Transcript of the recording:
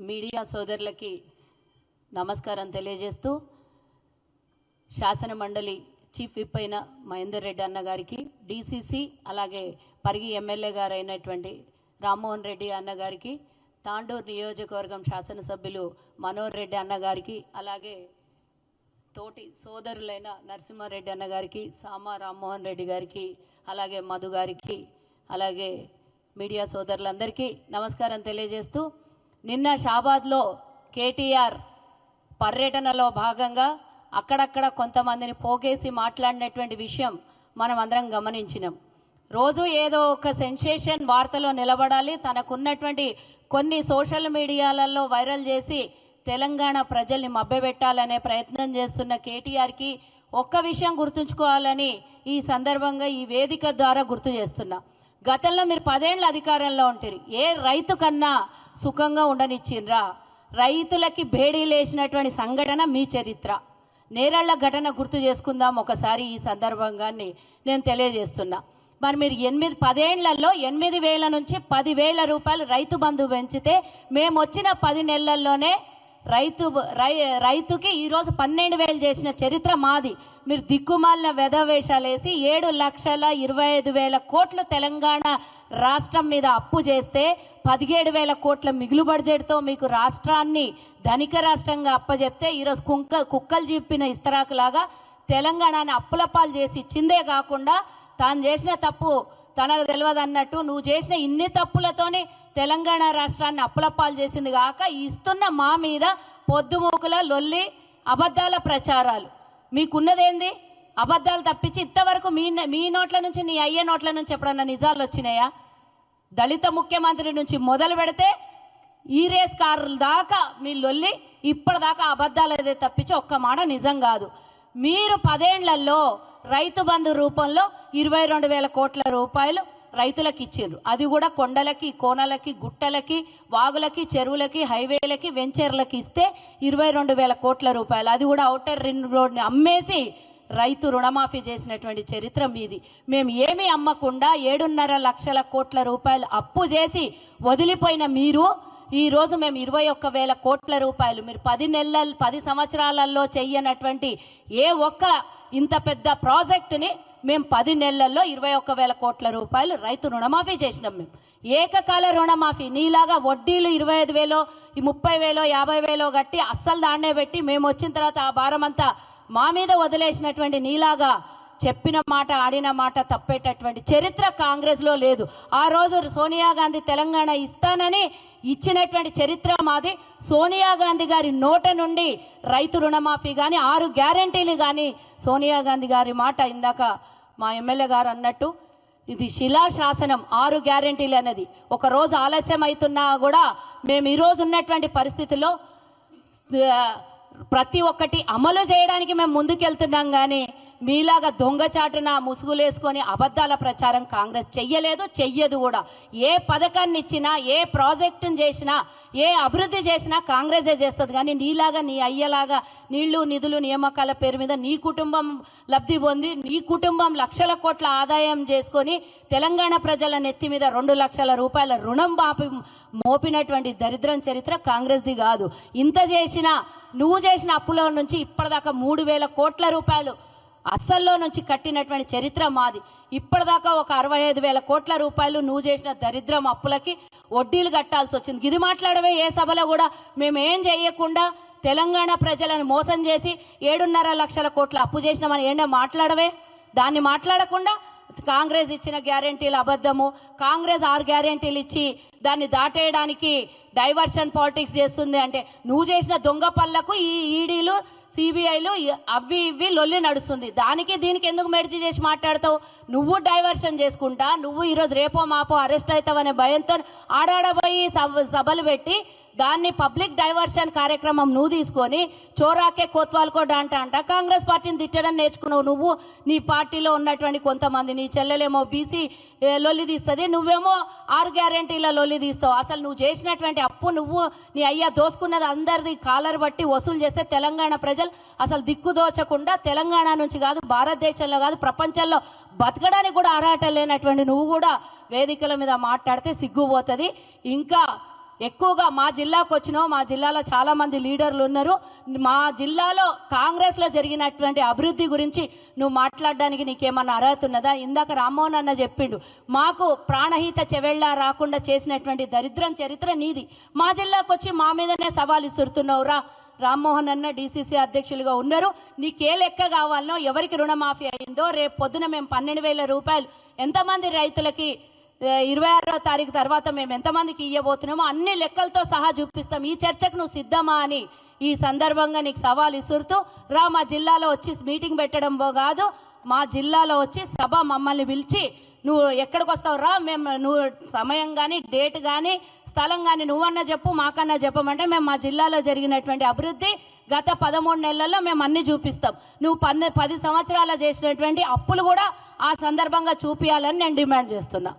Media సోదరులకి నమస్కారం తెలియజేస్తూ శాసన మండలి చీఫ్ విప్ అయిన మహేందర్ రెడ్డి అన్న గారికి డీసీసీ అలాగే పరిగి ఎమ్మెల్యే గారైనటువంటి రామ్మోహన్ రెడ్డి అన్నగారికి తాండూరు నియోజకవర్గం శాసనసభ్యులు మనోహర్ రెడ్డి అన్నగారికి అలాగే తోటి సోదరులైన నరసింహారెడ్డి అన్నగారికి సామా రామ్మోహన్ రెడ్డి గారికి అలాగే మధు గారికి అలాగే మీడియా సోదరులందరికీ నమస్కారం తెలియజేస్తూ నిన్న షాబాద్లో కేటీఆర్ పర్యటనలో భాగంగా అక్కడక్కడ కొంతమందిని పోగేసి మాట్లాడినటువంటి విషయం మనం అందరం గమనించినాం. రోజు ఏదో ఒక సెన్సేషన్ వార్తలో నిలబడాలి. తనకున్నటువంటి కొన్ని సోషల్ మీడియాలలో వైరల్ చేసి తెలంగాణ ప్రజల్ని మభ్యపెట్టాలనే ప్రయత్నం చేస్తున్న కేటీఆర్కి ఒక్క విషయం గుర్తుంచుకోవాలని ఈ సందర్భంగా ఈ వేదిక ద్వారా గుర్తు చేస్తున్నా. గతంలో మీరు పదేళ్ళ అధికారంలో ఉంటారు. ఏ రైతు కన్నా సుఖంగా ఉండనిచ్చిండ్రా? రైతులకి బేడీ లేచినటువంటి సంఘటన మీ చరిత్ర. నేరళ్ళ ఘటన గుర్తు చేసుకుందాం ఒకసారి ఈ సందర్భంగాన్ని నేను తెలియజేస్తున్నా. మరి మీరు ఎనిమిది పదేళ్ళలో ఎనిమిది వేల నుంచి పదివేల రూపాయలు రైతు బంధు పెంచితే మేము వచ్చిన పది నెలల్లోనే రైతు రై రైతుకి ఈరోజు పన్నెండు వేలు చేసిన చరిత్ర మాది. మీరు దిక్కుమాలిన వెధవేషాలు వేసి ఏడు లక్షల ఇరవై ఐదు వేల కోట్లు తెలంగాణ రాష్ట్రం మీద అప్పు చేస్తే పదిహేడు వేల కోట్ల మిగులు బడ్జెట్తో మీకు రాష్ట్రాన్ని ధనిక రాష్ట్రంగా అప్పచెప్తే ఈరోజు కుంక కుక్కలు చెప్పిన ఇస్తరాకులాగా తెలంగాణని అప్పులపాలు చేసి ఇచ్చిందే కాకుండా తాను చేసిన తప్పు తనకు తెలియదు అన్నట్టు నువ్వు చేసిన ఇన్ని తప్పులతోనే తెలంగాణ రాష్ట్రాన్ని అప్పలప్పాలు చేసింది కాక ఇస్తున్న మా మీద పొద్దుమూకుల లొల్లి అబద్ధాల ప్రచారాలు. మీకున్నదేంది? అబద్ధాలు తప్పించి ఇంతవరకు మీ మీ నోట్ల నుంచి నీ అయ్యే నోట్ల నుంచి ఎప్పుడన్నా నిజాలు వచ్చినాయా? దళిత ముఖ్యమంత్రి నుంచి మొదలు పెడితే ఈ రేస్ కార్ల దాకా మీ లొల్లి ఇప్పటిదాకా అబద్ధాలు అదే తప్పించి ఒక్క మాట నిజం కాదు. మీరు పదేండ్లలో రైతు బంధు రూపంలో ఇరవై రెండు వేల కోట్ల రూపాయలు రైతులకు ఇచ్చిండ్రు. అది కూడా కొండలకి కోనలకి గుట్టలకి వాగులకి చెరువులకి హైవేలకి వెంచర్లకి ఇస్తే ఇరవై రెండు వేల కోట్ల రూపాయలు. అది కూడా ఔటర్ రింగ్ రోడ్ని అమ్మేసి రైతు రుణమాఫీ చేసినటువంటి చరిత్ర మీది. మేము ఏమీ అమ్మకుండా ఏడున్నర లక్షల కోట్ల రూపాయలు అప్పు చేసి వదిలిపోయిన మీరు ఈ రోజు మేము ఇరవై ఒక్క వేల కోట్ల రూపాయలు. మీరు పది నెలల పది సంవత్సరాలలో చెయ్యనటువంటి ఏ ఒక్క ఇంత పెద్ద ప్రాజెక్టుని మేము పది నెలల్లో ఇరవై ఒక్క వేల కోట్ల రూపాయలు రైతు రుణమాఫీ చేసినాం మేము ఏకకాల రుణమాఫీ నీలాగా వడ్డీలు ఇరవై ఐదు వేలో ముప్పై వేలో యాభై వేలో కట్టి అస్సలు దాన్నే పెట్టి మేము వచ్చిన తర్వాత ఆ భారం అంతా మా మీద వదిలేసినటువంటి నీలాగా చెప్పిన మాట ఆడిన మాట తప్పేటటువంటి చరిత్ర కాంగ్రెస్లో లేదు. ఆ రోజు సోనియా గాంధీ తెలంగాణ ఇస్తానని ఇచ్చినటువంటి చరిత్ర మాది. సోనియా గాంధీ గారి నోట నుండి రైతు రుణమాఫీ కానీ ఆరు గ్యారంటీలు కానీ సోనియా గాంధీ గారి మాట ఇందాక మా ఎమ్మెల్యే గారు అన్నట్టు ఇది శిలాశాసనం ఆరు గ్యారంటీలు అన్నది. ఒక రోజు ఆలస్యం అవుతున్నా కూడా మేము ఈరోజు ఉన్నటువంటి పరిస్థితుల్లో ప్రతి ఒక్కటి అమలు చేయడానికి మేము ముందుకెళ్తున్నాం కానీ మీలాగా దొంగచాటున ముసుగులేసుకొని అబద్ధాల ప్రచారం కాంగ్రెస్ చెయ్యలేదు చెయ్యదు కూడా. ఏ పథకాన్ని ఇచ్చినా ఏ ప్రాజెక్టును చేసినా ఏ అభివృద్ధి చేసినా కాంగ్రెసే చేస్తుంది. కానీ నీలాగా నీ అయ్యలాగా నీళ్ళు నిధులు నియామకాల పేరు మీద నీ కుటుంబం లబ్ధి పొంది నీ కుటుంబం లక్షల కోట్ల ఆదాయం చేసుకొని తెలంగాణ ప్రజల నెత్తి మీద రెండు లక్షల రూపాయల రుణం బాపి మోపినటువంటి దరిద్రం చరిత్ర కాంగ్రెస్ది కాదు. ఇంత చేసినా నువ్వు చేసిన అప్పుల నుంచి ఇప్పటిదాకా మూడు వేల కోట్ల రూపాయలు అస్సల్లో నుంచి కట్టినటువంటి చరిత్ర మాది. ఇప్పటిదాకా ఒక అరవై ఐదు వేల కోట్ల రూపాయలు నువ్వు చేసిన దరిద్రం అప్పులకి వడ్డీలు కట్టాల్సి వచ్చింది. ఇది మాట్లాడవే ఏ సభలో కూడా మేము ఏం చేయకుండా తెలంగాణ ప్రజలను మోసం చేసి ఏడున్నర లక్షల కోట్ల అప్పు చేసినామని ఏంటో మాట్లాడవే. దాన్ని మాట్లాడకుండా కాంగ్రెస్ ఇచ్చిన గ్యారెంటీలు అబద్ధము కాంగ్రెస్ ఆరు గ్యారెంటీలు ఇచ్చి దాన్ని దాటేయడానికి డైవర్షన్ పాలిటిక్స్ చేస్తుంది అంటే నువ్వు చేసిన దొంగ పళ్ళకు ఈ ఈడీలు సిబిఐలు అవి ఇవి లొల్లి నడుస్తుంది. దానికి దీనికి ఎందుకు మెడిచి చేసి మాట్లాడతావు? నువ్వు డైవర్షన్ చేసుకుంటా. నువ్వు ఈరోజు రేపో మాపో అరెస్ట్ అవుతావనే భయంతో ఆడాడబోయి సభ సభలు పెట్టి దాన్ని పబ్లిక్ డైవర్షన్ కార్యక్రమం నువ్వు తీసుకొని చోరాకే కోత్వాల్కో అంట అంట. కాంగ్రెస్ పార్టీని తిట్టడం నేర్చుకున్నావు నువ్వు. నీ పార్టీలో ఉన్నటువంటి కొంతమంది నీ చెల్లెలేమో బీసీ లొల్లి తీస్తుంది. నువ్వేమో ఆరు గ్యారంటీల లొల్లి తీస్తావు. అసలు నువ్వు చేసినటువంటి అప్పు నువ్వు నీ అయ్యా దోసుకున్నది అందరిది కాలర్ బట్టి వసూలు చేస్తే తెలంగాణ ప్రజలు అసలు దిక్కు దోచకుండా తెలంగాణ నుంచి కాదు భారతదేశంలో కాదు ప్రపంచంలో బతకడానికి కూడా అర్హత లేనటువంటి నువ్వు కూడా వేదికల మీద మాట్లాడితే సిగ్గుపోతుంది. ఇంకా ఎక్కువగా మా జిల్లాకు వచ్చినావు మా జిల్లాలో చాలా మంది లీడర్లు ఉన్నారు. మా జిల్లాలో కాంగ్రెస్లో జరిగినటువంటి అభివృద్ధి గురించి నువ్వు మాట్లాడడానికి నీకేమన్నా అర్హత ఉన్నదా? ఇందాక రామ్మోహన్ అన్న చెప్పిండు మాకు ప్రాణహిత చెవెళ్ళ రాకుండా చేసినటువంటి దరిద్రం చరిత్ర నీది. మా జిల్లాకు వచ్చి మా మీదనే సవాలు ఇస్తుతున్నావు రా. రామ్మోహన్ అన్న డీసీసీ అధ్యక్షులుగా ఉన్నారు. నీకే లెక్క కావాలనో ఎవరికి రుణమాఫీ అయిందో రేపు పొద్దున మేము పన్నెండు వేల రూపాయలు ఎంతమంది రైతులకి ఇరవై ఆరో తారీఖు తర్వాత మేము ఎంతమందికి ఇవ్వబోతున్నామో అన్ని లెక్కలతో సహా చూపిస్తాం. ఈ చర్చకు నువ్వు సిద్ధమా అని ఈ సందర్భంగా నీకు సవాల్ ఇసురుతూ రా మా జిల్లాలో వచ్చి మీటింగ్ పెట్టడం కాదు మా జిల్లాలో వచ్చి సభ మమ్మల్ని పిలిచి నువ్వు ఎక్కడికి వస్తావు? రా మేము నువ్వు సమయం కానీ డేట్ కానీ స్థలం కానీ నువ్వన్నా చెప్పు మాకన్నా చెప్పమంటే మేము మా జిల్లాలో జరిగినటువంటి అభివృద్ధి గత పదమూడు నెలల్లో మేము అన్ని చూపిస్తాం. నువ్వు పంద పది సంవత్సరాల చేసినటువంటి అప్పులు కూడా ఆ సందర్భంగా చూపించాలని నేను డిమాండ్ చేస్తున్నా.